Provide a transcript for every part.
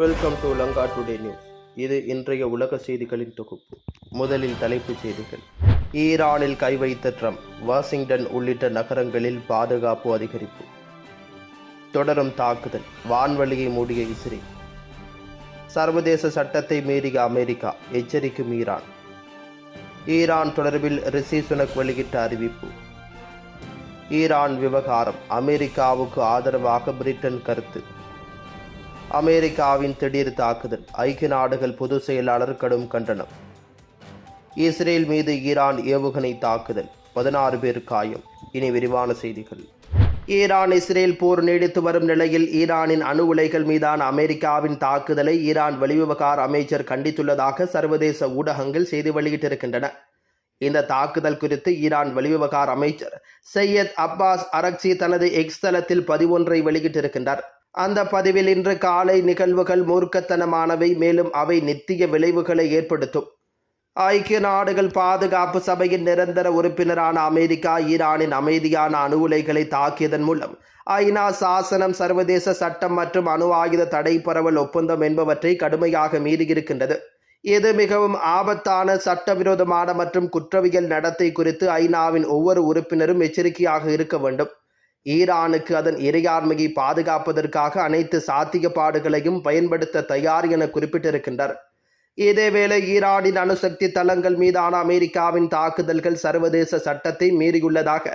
Welcome to Lanka today news இது இன்றைய உலக செய்திகளின் தொகுப்பு. முதலில் தலைப்புச் செய்திகள். ஈரானில் கை வைத்த ட்ரம்ப் வாஷிங்டன் உள்ளிட்ட நகரங்களில் பாதுகாப்பு அதிகரிப்பு. தொடரும் தாக்குதல் வான்வழியை மூடிய இஸ்ரேல். சர்வதேச சட்டத்தை மீறிய அமெரிக்கா எச்சரிக்கும் ஈரான். ஈரான் தொடர்பில் ரிஷி சுனக் வெளியிட்ட அறிவிப்பு. ஈரான் விவகாரம் அமெரிக்காவுக்கு ஆதரவாக பிரிட்டன் கருத்து. அமெரிக்காவின் திடீர் தாக்குதல். ஐக்கிய நாடுகள் பொதுச் செயலாளர் கடும் கண்டனம். இஸ்ரேல் மீது ஈரான் ஏவுகணை தாக்குதல். பதினாறு பேர் காயம். இனி விரிவான செய்திகள். ஈரான் இஸ்ரேல் போர் நீடித்து வரும் நிலையில் ஈரானின் அணு உலைகள் மீதான அமெரிக்காவின் தாக்குதலை ஈரான் வெளிவிவகார அமைச்சர் கண்டித்துள்ளதாக சர்வதேச ஊடகங்கள் செய்தி வெளியிட்டிருக்கின்றன. இந்த தாக்குதல் குறித்து ஈரான் வெளிவிவகார அமைச்சர் சையத் அப்பாஸ் அரக்சி தனது எக்ஸ் தளத்தில் பதிவொன்றை வெளியிட்டிருக்கின்றார். அந்த பதிவில் இன்று காலை நிகழ்வுகள் மூர்க்கத்தனமானவை மேலும் அவை நித்திய விளைவுகளை ஏற்படுத்தும். ஐக்கிய நாடுகள் பாதுகாப்பு சபையின் நிரந்தர உறுப்பினரான அமெரிக்கா ஈரானின் அமைதியான அணு உலைகளை தாக்கியதன் மூலம் ஐநா சாசனம் சர்வதேச சட்டம் மற்றும் அணு ஆயுத தடை பரவல் ஒப்பந்தம் என்பவற்றை கடுமையாக மீறியிருக்கின்றது. இது மிகவும் ஆபத்தான சட்டவிரோதமான மற்றும் குற்றவியல் நடத்தை குறித்து ஐநாவின் ஒவ்வொரு உறுப்பினரும் எச்சரிக்கையாக இருக்க வேண்டும். ஈரானுக்கு அதன் இறையாண்மையை பாதுகாப்பதற்காக அனைத்து சாத்தியப்பாடுகளையும் பயன்படுத்த தயார் என குறிப்பிட்டிருக்கின்றார். இதேவேளை ஈரானின் அணுசக்தி தளங்கள் மீதான அமெரிக்காவின் தாக்குதல்கள் சர்வதேச சட்டத்தை மீறியுள்ளதாக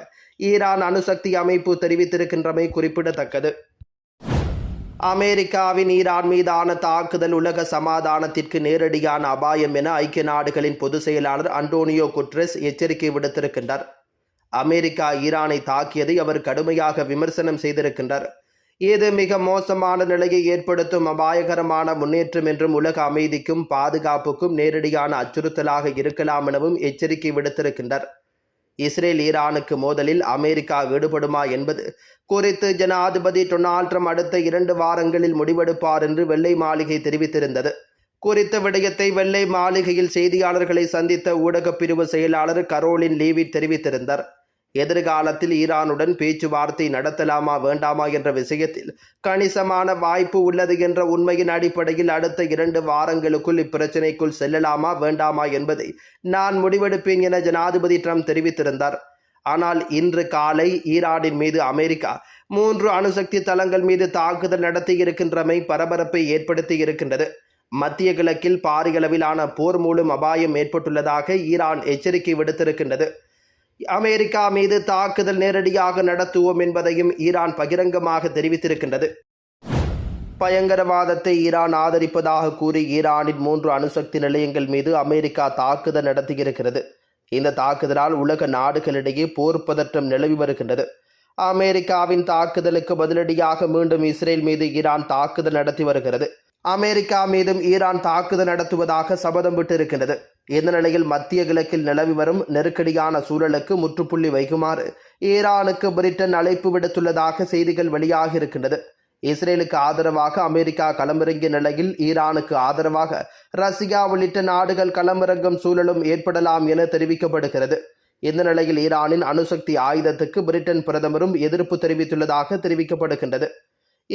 ஈரான் அணுசக்தி அமைப்பு தெரிவித்திருக்கின்றமை குறிப்பிடத்தக்கது. அமெரிக்காவின் ஈரான் மீதான தாக்குதல் உலக சமாதானத்திற்கு நேரடியான அபாயம் என ஐக்கிய நாடுகளின் பொதுச் செயலாளர் அண்டோனியோ குட்ரெஸ் எச்சரிக்கை விடுத்திருக்கின்றார். அமெரிக்கா ஈரானை தாக்கியதை அவர் கடுமையாக விமர்சனம் செய்திருக்கின்றார். இது மிக மோசமான நிலையை ஏற்படுத்தும் அபாயகரமான முன்னேற்றம் என்றும் உலக அமைதிக்கும் பாதுகாப்புக்கும் நேரடியான அச்சுறுத்தலாக இருக்கலாம் எனவும் எச்சரிக்கை விடுத்திருக்கின்றார். இஸ்ரேல் ஈரானுக்கு மோதலில் அமெரிக்கா ஈடுபடுமா என்பது குறித்து ஜனாதிபதி டொனால்ட் ட்ரம்ப் அடுத்த இரண்டு வாரங்களில் முடிவெடுப்பார் என்று வெள்ளை மாளிகை தெரிவித்திருந்தது. குறித்த விடயத்தை வெள்ளை மாளிகையில் செய்தியாளர்களை சந்தித்த ஊடகப் பிரிவு செயலாளர் கரோலின் லீவி தெரிவித்திருந்தார். எதிர்காலத்தில் ஈரானுடன் பேச்சுவார்த்தை நடத்தலாமா வேண்டாமா என்ற விஷயத்தில் கணிசமான வாய்ப்பு உள்ளது என்ற உண்மையின் அடிப்படையில் அடுத்த இரண்டு வாரங்களுக்குள் இப்பிரச்சினைக்குள் செல்லலாமா வேண்டாமா என்பதை நான் முடிவெடுப்பேன் என ஜனாதிபதி ட்ரம்ப் தெரிவித்திருந்தார். ஆனால் இன்று காலை ஈரானின் மீது அமெரிக்கா மூன்று அணுசக்தி தளங்கள் மீது தாக்குதல் நடத்தியிருக்கின்றமை பரபரப்பை ஏற்படுத்தி இருக்கின்றது. மத்திய கிழக்கில் பாரியளவிலான போர் மூலம் அபாயம் ஏற்பட்டுள்ளதாக ஈரான் எச்சரிக்கை விடுத்திருக்கின்றது. அமெரிக்கா மீது தாக்குதல் நேரடியாக நடத்துவோம் என்பதையும் ஈரான் பகிரங்கமாக தெரிவித்திருக்கின்றது. பயங்கரவாதத்தை ஈரான் ஆதரிப்பதாக கூறி ஈரானின் மூன்று அணுசக்தி நிலையங்கள் மீது அமெரிக்கா தாக்குதல் நடத்தியிருக்கிறது. இந்த தாக்குதலால் உலக நாடுகளிடையே போர் பதற்றம் நிலவி வருகின்றது. அமெரிக்காவின் தாக்குதலுக்கு பதிலடியாக மீண்டும் இஸ்ரேல் மீது ஈரான் தாக்குதல் நடத்தி வருகிறது. அமெரிக்கா மீதும் ஈரான் தாக்குதல் நடத்துவதாக சபதம் விட்டிருக்கிறது இந்த நிலையில் மத்திய கிழக்கில் நிலவி வரும் நெருக்கடியான சூழலுக்கு முற்றுப்புள்ளி வைக்குமாறு ஈரானுக்கு பிரிட்டன் அழைப்பு விடுத்துள்ளதாக செய்திகள் வெளியாகி இருக்கின்றது இஸ்ரேலுக்கு ஆதரவாக அமெரிக்கா களமிறங்கிய நிலையில் ஈரானுக்கு ஆதரவாக ரஷ்யா உள்ளிட்ட நாடுகள் களமிறங்கும் சூழலும் ஏற்படலாம் என தெரிவிக்கப்படுகிறது. இந்த நிலையில் ஈரானின் அணுசக்தி ஆயுதத்துக்கு பிரிட்டன் பிரதமரும் எதிர்ப்பு தெரிவித்துள்ளதாக தெரிவிக்கப்படுகின்றது.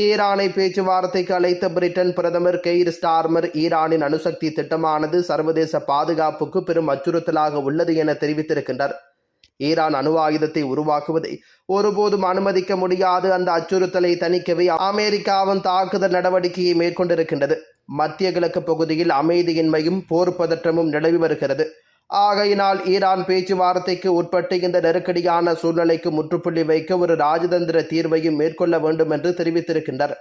ஈரானை பேச்சுவார்த்தைக்கு அழைத்த பிரிட்டன் பிரதமர் கெய்ர் ஸ்டார்மர் ஈரானின் அணுசக்தி திட்டமானது சர்வதேச பாதுகாப்புக்கு பெரும் அச்சுறுத்தலாக உள்ளது என தெரிவித்திருக்கின்றார். ஈரான் அணு ஆயுதத்தை உருவாக்குவதை ஒருபோதும் அனுமதிக்க முடியாது. அந்த அச்சுறுத்தலை தணிக்கவே அமெரிக்காவின் தாக்குதல் நடவடிக்கையை மேற்கொண்டிருக்கின்றது. மத்திய கிழக்கு பகுதியில் அமைதியின்மையும் போர் பதற்றமும் நிலவி வருகிறது. ஆகையினால் ஈரான் பேச்சுவார்த்தைக்கு உட்பட்டு இந்த நெருக்கடியான சூழ்நிலைக்கு முற்றுப்புள்ளி வைக்க ஒரு ராஜதந்திர தீர்வையும் மேற்கொள்ள வேண்டும் என்று தெரிவித்திருக்கின்றனர்.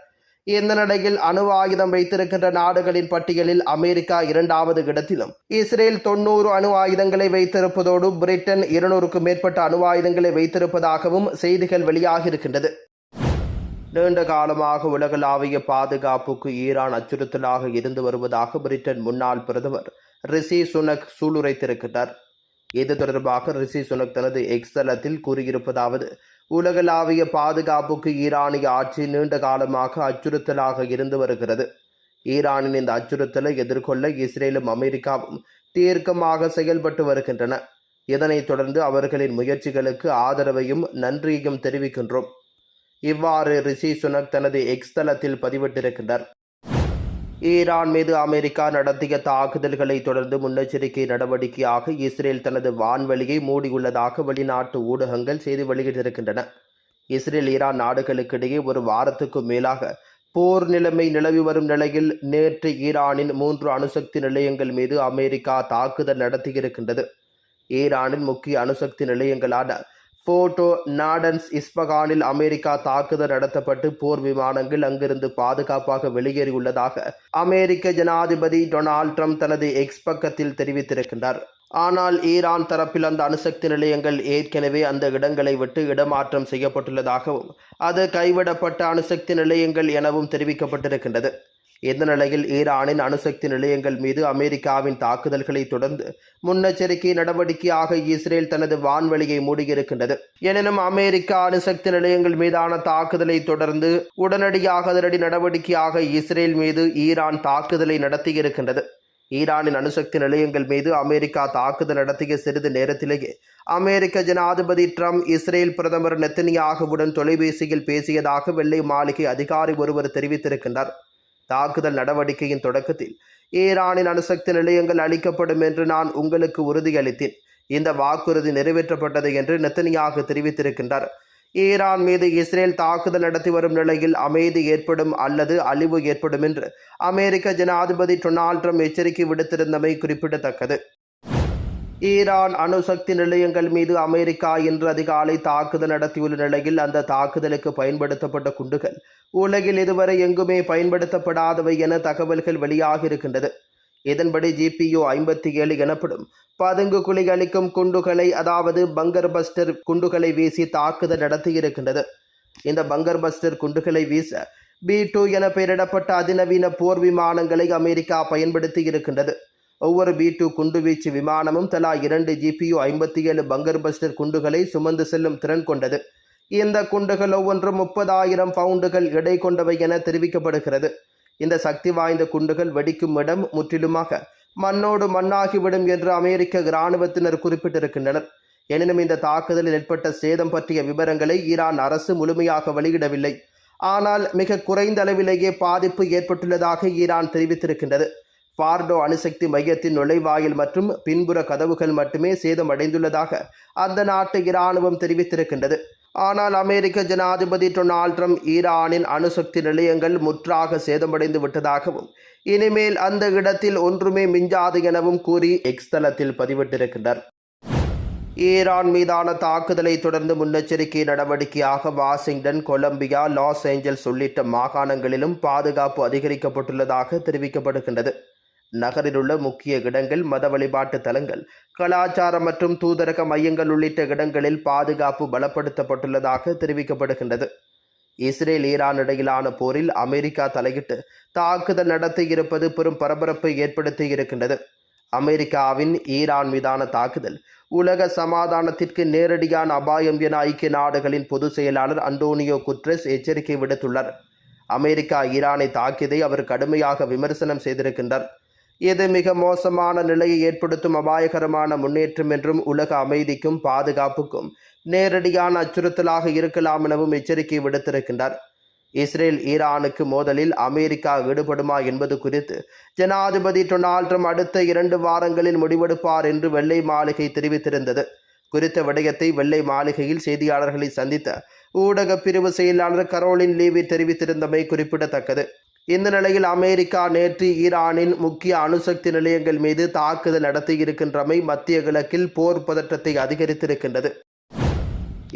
இந்த நிலையில் அணு ஆயுதம் வைத்திருக்கின்ற நாடுகளின் பட்டியலில் அமெரிக்கா இரண்டாவது இடத்திலும் இஸ்ரேல் தொண்ணூறு அணு ஆயுதங்களை வைத்திருப்பதோடு பிரிட்டன் இருநூறுக்கும் மேற்பட்ட அணு ஆயுதங்களை வைத்திருப்பதாகவும் செய்திகள் வெளியாகியிருக்கின்றது. நீண்ட காலமாக உலகளாவிய பாதுகாப்புக்கு ஈரான் அச்சுறுத்தலாக இருந்து வருவதாக பிரிட்டன் முன்னாள் பிரதமர் ரிஷி சுனக் சூளுரைத்திருக்கிறார். இது தொடர்பாக ரிஷி சுனக் தனது எக்ஸலத்தில் கூறியிருப்பதாவது உலகளாவிய பாதுகாப்புக்கு ஈரானிய ஆட்சி நீண்ட காலமாக அச்சுறுத்தலாக இருந்து வருகிறது. ஈரானின் இந்த அச்சுறுத்தலை எதிர்கொள்ள இஸ்ரேலும் அமெரிக்காவும் தீர்க்கமாக செயல்பட்டு வருகின்றன. இதனைத் தொடர்ந்து அவர்களின் முயற்சிகளுக்கு ஆதரவையும் நன்றியையும் தெரிவிக்கின்றோம். இவ்வாறு ரிஷி சுனக் தனது எக்ஸ் தளத்தில் பதிவிட்டிருக்கின்றார். ஈரான் மீது அமெரிக்கா நடத்திய தாக்குதல்களை தொடர்ந்து முன்னெச்சரிக்கை நடவடிக்கையாக இஸ்ரேல் தனது வான்வெளியை மூடியுள்ளதாக வெளிநாட்டு ஊடகங்கள் செய்தி வெளியிட்டிருக்கின்றன. இஸ்ரேல் ஈரான் நாடுகளுக்கிடையே ஒரு வாரத்துக்கும் மேலாக போர் நிலைமை நிலவி வரும் நிலையில் நேற்று ஈரானின் மூன்று அணுசக்தி நிலையங்கள் மீது அமெரிக்கா தாக்குதல் நடத்தியிருக்கின்றது. ஈரானின் முக்கிய அணுசக்தி நிலையங்களான போட்டோ நாடன்ஸ் இஸ்பகானில் அமெரிக்கா தாக்குதல் நடத்தப்பட்டு போர் விமானங்கள் அங்கிருந்து பாதுகாப்பாக வெளியேறியுள்ளதாக அமெரிக்க ஜனாதிபதி டொனால்ட் ட்ரம்ப் தனது எக்ஸ் பக்கத்தில் தெரிவித்திருக்கின்றார். ஆனால் ஈரான் தரப்பில் அந்த அணுசக்தி நிலையங்கள் ஏற்கனவே அந்த இடங்களை விட்டு இடமாற்றம் செய்யப்பட்டுள்ளதாகவும் அது கைவிடப்பட்ட அணுசக்தி நிலையங்கள் எனவும் தெரிவிக்கப்பட்டிருக்கின்றது. இந்த நிலையில் ஈரானின் அணுசக்தி நிலையங்கள் மீது அமெரிக்காவின் தாக்குதல்களை தொடர்ந்து முன்னெச்சரிக்கை நடவடிக்கையாக இஸ்ரேல் தனது வான்வெளியை மூடியிருக்கின்றது. எனினும் அமெரிக்கா அணுசக்தி நிலையங்கள் மீதான தாக்குதலை தொடர்ந்து உடனடியாக அதிரடி நடவடிக்கையாக இஸ்ரேல் மீது ஈரான் தாக்குதலை நடத்தியிருக்கின்றது. ஈரானின் அணுசக்தி நிலையங்கள் மீது அமெரிக்கா தாக்குதல் நடத்திய சிறிது நேரத்திலேயே அமெரிக்க ஜனாதிபதி ட்ரம்ப் இஸ்ரேல் பிரதமர் நெத்தனியாகவுடன் தொலைபேசியில் பேசியதாக வெள்ளை மாளிகை அதிகாரி ஒருவர் தெரிவித்திருக்கின்றார். தாக்குதல் நடவடிக்கையின் தொடக்கத்தில் ஈரானின் அணுசக்தி நிலையங்கள் அளிக்கப்படும் என்று நான் உங்களுக்கு உறுதியளித்தேன். இந்த வாக்குறுதி நிறைவேற்றப்பட்டது என்று நெத்தனியாக தெரிவித்திருக்கின்றார். ஈரான் மீது இஸ்ரேல் தாக்குதல் நடத்தி வரும் நிலையில் அமைதி ஏற்படும் அல்லது அழிவு ஏற்படும் என்று அமெரிக்க ஜனாதிபதி டொனால்ட் ட்ரம்ப் எச்சரிக்கை விடுத்திருந்தமை குறிப்பிடத்தக்கது. ஈரான் அணுசக்தி நிலையங்கள் மீது அமெரிக்கா இன்று அதிகாலை தாக்குதல் நடத்தியுள்ள நிலையில் அந்த தாக்குதலுக்கு பயன்படுத்தப்பட்ட குண்டுகள் உலகில் இதுவரை எங்குமே பயன்படுத்தப்படாதவை என தகவல்கள் வெளியாகியிருக்கின்றது. இதன்படி ஜிபியு ஐம்பத்தி ஏழு எனப்படும் பதுங்கு குழி அளிக்கும் குண்டுகளை அதாவது பங்கர் பஸ்டர் குண்டுகளை வீசி தாக்குதல் நடத்தியிருக்கின்றது. இந்த பங்கர் பஸ்டர் குண்டுகளை வீச பி டூ என பெயரிடப்பட்ட அதிநவீன போர் விமானங்களை அமெரிக்கா பயன்படுத்தி இருக்கின்றது. ஒவ்வொரு பி டூ குண்டுவீச்சு விமானமும் தலா இரண்டு ஜிபியு ஐம்பத்தி ஏழு பங்கர் பஸ்டர் குண்டுகளை சுமந்து செல்லும் திறன் கொண்டது. இந்த குண்டுகள் ஒவ்வொன்றும் முப்பதாயிரம் பவுண்டுகள் எடை கொண்டவை என தெரிவிக்கப்படுகிறது. இந்த சக்தி வாய்ந்த குண்டுகள் வெடிக்கும் இடம் முற்றிலுமாக மண்ணோடு மண்ணாகிவிடும் என்று அமெரிக்க இராணுவத்தினர் குறிப்பிட்டிருக்கின்றனர். எனினும் இந்த தாக்குதலில் ஏற்பட்ட சேதம் பற்றிய விவரங்களை ஈரான் அரசு முழுமையாக வெளியிடவில்லை. ஆனால் மிக குறைந்த அளவிலேயே பாதிப்பு ஏற்பட்டுள்ளதாக ஈரான் தெரிவித்திருக்கின்றது. பார்டோ அணுசக்தி மையத்தின் நுழைவாயில் மற்றும் பின்புற கதவுகள் மட்டுமே சேதமடைந்துள்ளதாக அந்த நாட்டு இராணுவம் தெரிவித்திருக்கின்றது. ஆனால் அமெரிக்க ஜனாதிபதி டொனால்ட் ட்ரம்ப் ஈரானின் அணுசக்தி நிலையங்கள் முற்றாக சேதமடைந்து விட்டதாகவும் இனிமேல் அந்த இடத்தில் ஒன்றுமே மிஞ்சாது எனவும் கூறி எக்ஸ் தளத்தில் ஈரான் மீதான தாக்குதலை தொடர்ந்து முன்னெச்சரிக்கை நடவடிக்கையாக வாஷிங்டன் கொலம்பியா லாஸ் ஏஞ்சல்ஸ் உள்ளிட்ட மாகாணங்களிலும் பாதுகாப்பு அதிகரிக்கப்பட்டுள்ளதாக தெரிவிக்கப்படுகின்றது. நகரிலுள்ள முக்கிய இடங்கள் மத வழிபாட்டு தலங்கள் கலாச்சார மற்றும் தூதரக மையங்கள் உள்ளிட்ட இடங்களில் பாதுகாப்பு பலப்படுத்தப்பட்டுள்ளதாக தெரிவிக்கப்படுகின்றது. இஸ்ரேல் ஈரான் இடையிலான போரில் அமெரிக்கா தலையிட்டு தாக்குதல் நடத்தியிருப்பது பெரும் பரபரப்பை ஏற்படுத்தி இருக்கின்றது அமெரிக்காவின் ஈரான் மீதான தாக்குதல் உலக சமாதானத்திற்கு நேரடியான அபாயம் என ஐக்கிய நாடுகளின் பொதுச் செயலாளர் அண்டோனியோ குட்ரெஸ் எச்சரிக்கை விடுத்துள்ளார். அமெரிக்கா ஈரானை தாக்கியதை அவர் கடுமையாக விமர்சனம் செய்திருக்கின்றார். இது மிக மோசமான நிலையை ஏற்படுத்தும் அபாயகரமான முன்னேற்றம் என்றும் உலக அமைதிக்கும் பாதுகாப்புக்கும் நேரடியான அச்சுறுத்தலாக இருக்கலாம் எனவும் எச்சரிக்கை விடுத்திருக்கின்றார். இஸ்ரேல் ஈரானுக்கு மோதலில் அமெரிக்கா ஈடுபடுமா என்பது குறித்து ஜனாதிபதி டொனால்ட் ட்ரம்ப் அடுத்த இரண்டு வாரங்களில் முடிவெடுப்பார் என்று வெள்ளை மாளிகை தெரிவித்திருந்தது. குறித்த விடயத்தை வெள்ளை மாளிகையில் செய்தியாளர்களை சந்தித்த ஊடக பிரிவு செயலாளர் கரோலின் லீவி தெரிவித்திருந்தமை குறிப்பிடத்தக்கது. இந்த நிலையில் அமெரிக்கா நேற்று ஈரானின் முக்கிய அணுசக்தி நிலையங்கள் மீது தாக்குதல் நடத்தியிருக்கின்றமை மத்திய கிழக்கில் போர் பதற்றத்தை அதிகரித்திருக்கின்றது.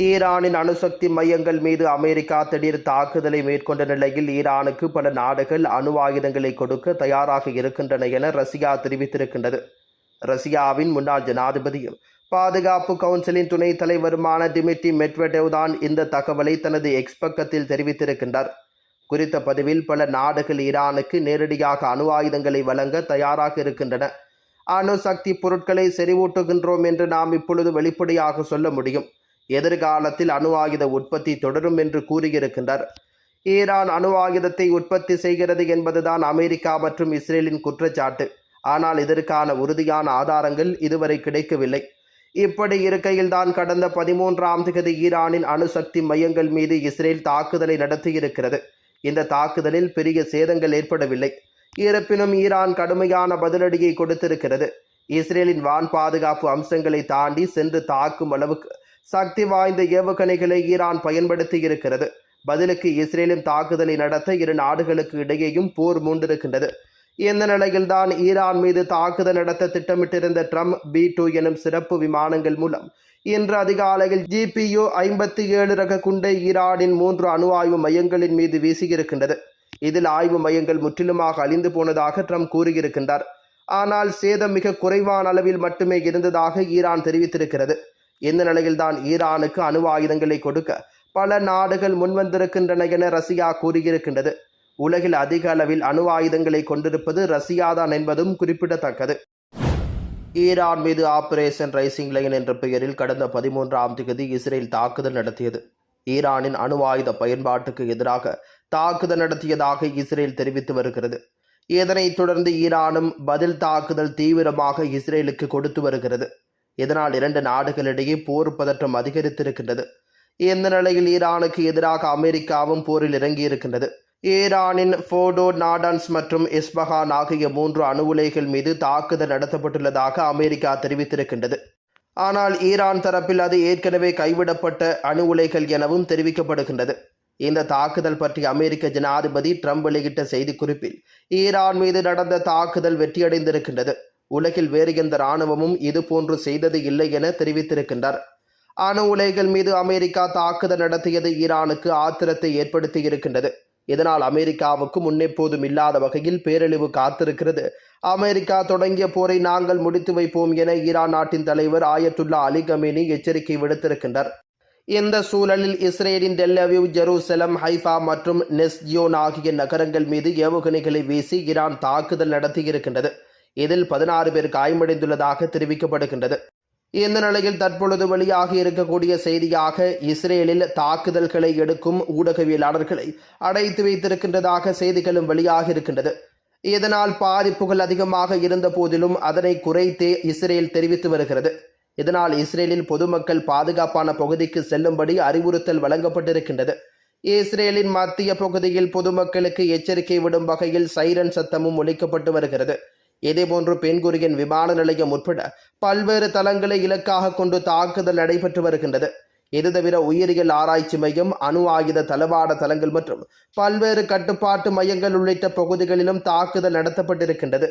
ஈரானின் அணுசக்தி மையங்கள் மீது அமெரிக்கா திடீர் தாக்குதலை மேற்கொண்ட நிலையில் ஈரானுக்கு பல நாடுகள் அணு ஆயுதங்களை கொடுக்க தயாராக இருக்கின்றன என ரஷ்யா தெரிவித்திருக்கின்றது. ரஷ்யாவின் முன்னாள் ஜனாதிபதியும் பாதுகாப்பு கவுன்சிலின் துணைத் தலைவருமான டிமிட்டி மெட்வெடேவ் தான் இந்த தகவலை தனது எக்ஸ் பக்கத்தில் தெரிவித்திருக்கின்றார். குறித்த பதிவில் பல நாடுகள் ஈரானுக்கு நேரடியாக அணு ஆயுதங்களை வழங்க தயாராக இருக்கின்றன. அணு சக்தி பொருட்களை செறிவூட்டுகின்றோம் என்று நாம் இப்பொழுது வெளிப்படையாக சொல்ல முடியும். எதிர்காலத்தில் அணு ஆயுத உற்பத்தி தொடரும் என்று கூறியிருக்கின்றார். ஈரான் அணு ஆயுதத்தை உற்பத்தி செய்கிறது என்பதுதான் அமெரிக்கா மற்றும் இஸ்ரேலின் குற்றச்சாட்டு. ஆனால் இதற்கான உறுதியான ஆதாரங்கள் இதுவரை கிடைக்கவில்லை. இப்படி இருக்கையில்தான் கடந்த பதிமூன்றாம் தேதி ஈரானின் அணுசக்தி மையங்கள் மீது இஸ்ரேல் தாக்குதலை நடத்தியிருக்கிறது. இந்த தாக்குதலில் பெரிய சேதங்கள் ஏற்படவில்லை. இருப்பினும் ஈரான் கடுமையான பதிலடியை கொடுத்திருக்கிறது. இஸ்ரேலின் வான் பாதுகாப்பு அம்சங்களை தாண்டி சென்று தாக்கும் அளவுக்கு சக்தி வாய்ந்த ஏவுகணைகளை ஈரான் பயன்படுத்தி இருக்கிறது பதிலுக்கு இஸ்ரேலும் தாக்குதலை நடத்த இரு நாடுகளுக்கு இடையேயும் போர் மூண்டிருக்கின்றது. இந்த நிலையில்தான் ஈரான் மீது தாக்குதல் நடத்த திட்டமிட்டிருந்த ட்ரம்ப் பி டூ எனும் சிறப்பு விமானங்கள் மூலம் இன்று அதிகாலையில் ஜிபியு ஐம்பத்தி ஏழு ரக குண்டை ஈரானின் மூன்று அணு ஆய்வு மையங்களின் மீது வீசியிருக்கின்றது. இதில் ஆய்வு மையங்கள் முற்றிலுமாக அழிந்து போனதாக ட்ரம்ப் கூறியிருக்கின்றார். ஆனால் சேதம் மிக குறைவான அளவில் மட்டுமே இருந்ததாக ஈரான் தெரிவித்திருக்கிறது. இந்த நிலையில்தான் ஈரானுக்கு அணு ஆயுதங்களை கொடுக்க பல நாடுகள் முன்வந்திருக்கின்றன என ரஷ்யா கூறியிருக்கின்றது. உலகில் அதிக அளவில் அணு ஆயுதங்களை கொண்டிருப்பது ரஷ்யாதான் என்பதும் குறிப்பிடத்தக்கது. ஈரான் மீது ஆபரேஷன் ரைசிங் லைன் என்ற பெயரில் கடந்த பதிமூன்றாம் தேதி இஸ்ரேல் தாக்குதல் நடத்தியது. ஈரானின் அணு ஆயுத பயன்பாட்டுக்கு எதிராக தாக்குதல் நடத்தியதாக இஸ்ரேல் தெரிவித்து வருகிறது. இதனைத் தொடர்ந்து ஈரானும் பதில் தாக்குதல் தீவிரமாக இஸ்ரேலுக்கு கொடுத்து வருகிறது. இதனால் இரண்டு நாடுகளிடையே போர் பதற்றம் அதிகரித்திருக்கின்றது. இந்த நிலையில் ஈரானுக்கு எதிராக அமெரிக்காவும் போரில் இறங்கியிருக்கின்றது. ஈரானின் ஃபோடோ நாடான்ஸ் மற்றும் இஸ்பஹான் ஆகிய மூன்று அணு உலைகள் மீது தாக்குதல் நடத்தப்பட்டுள்ளதாக அமெரிக்கா தெரிவித்திருக்கின்றது. ஆனால் ஈரான் தரப்பில் அது ஏற்கனவே கைவிடப்பட்ட அணு உலைகள் எனவும் தெரிவிக்கப்படுகின்றது. இந்த தாக்குதல் பற்றி அமெரிக்க ஜனாதிபதி ட்ரம்ப் வெளியிட்ட செய்திக்குறிப்பில் ஈரான் மீது நடந்த தாக்குதல் வெற்றியடைந்திருக்கின்றது. உலகில் வேறு எந்த இராணுவமும் இதுபோன்று செய்தது இல்லை என தெரிவித்திருக்கின்றார். அணு உலைகள் மீது அமெரிக்கா தாக்குதல் நடத்தியது ஈரானுக்கு ஆத்திரத்தை ஏற்படுத்தி இருக்கின்றது. இதனால் அமெரிக்காவுக்கு முன்னெப்போதும் இல்லாத வகையில் பேரழிவு காத்திருக்கிறது. அமெரிக்கா தொடங்கிய போரை நாங்கள் முடித்து வைப்போம் என ஈரான் நாட்டின் தலைவர் ஆயத்துல்லா அலி கமேனி எச்சரிக்கை விடுத்திருக்கின்றார். இந்த சூழலில் இஸ்ரேலின் டெல்லவியூ ஜெருசலம் ஹைஃபா மற்றும் நெஸ்ஜியோன் ஆகிய நகரங்கள் மீது ஏவுகணைகளை வீசி ஈரான் தாக்குதல் நடத்தியிருக்கின்றது. இதில் பதினாறு பேர் காயமடைந்துள்ளதாக தெரிவிக்கப்படுகின்றது. இந்த நிலையில் தற்பொழுது வெளியாகி இருக்கக்கூடிய செய்தியாக இஸ்ரேலில் தாக்குதல்களை எடுக்கும் ஊடகவியலாளர்களை அடைத்து வைத்திருக்கின்றதாக செய்திகளும் வெளியாகி இருக்கின்றது. இதனால் பாதிப்புகள் அதிகமாக இருந்த போதிலும் அதனை குறைத்தே இஸ்ரேல் தெரிவித்து வருகிறது. இதனால் இஸ்ரேலில் பொதுமக்கள் பாதுகாப்பான பகுதிக்கு செல்லும்படி அறிவுறுத்தல் வழங்கப்பட்டிருக்கின்றது. இஸ்ரேலின் மத்திய பகுதியில் பொதுமக்களுக்கு எச்சரிக்கை விடும் வகையில் சைரன் சத்தமும் ஒலிக்கப்பட்டு வருகிறது. இதேபோன்று பெண்குரியன் விமான நிலையம் உட்பட பல்வேறு தளங்களை இலக்காக கொண்டு தாக்குதல் நடைபெற்று வருகின்றது. இது தவிர உயிரியல் ஆராய்ச்சி மையம் அணு ஆயுத தளவாட தளங்கள் மற்றும் பல்வேறு கட்டுப்பாட்டு மையங்கள் உள்ளிட்ட பகுதிகளிலும் தாக்குதல் நடத்தப்பட்டிருக்கின்றது.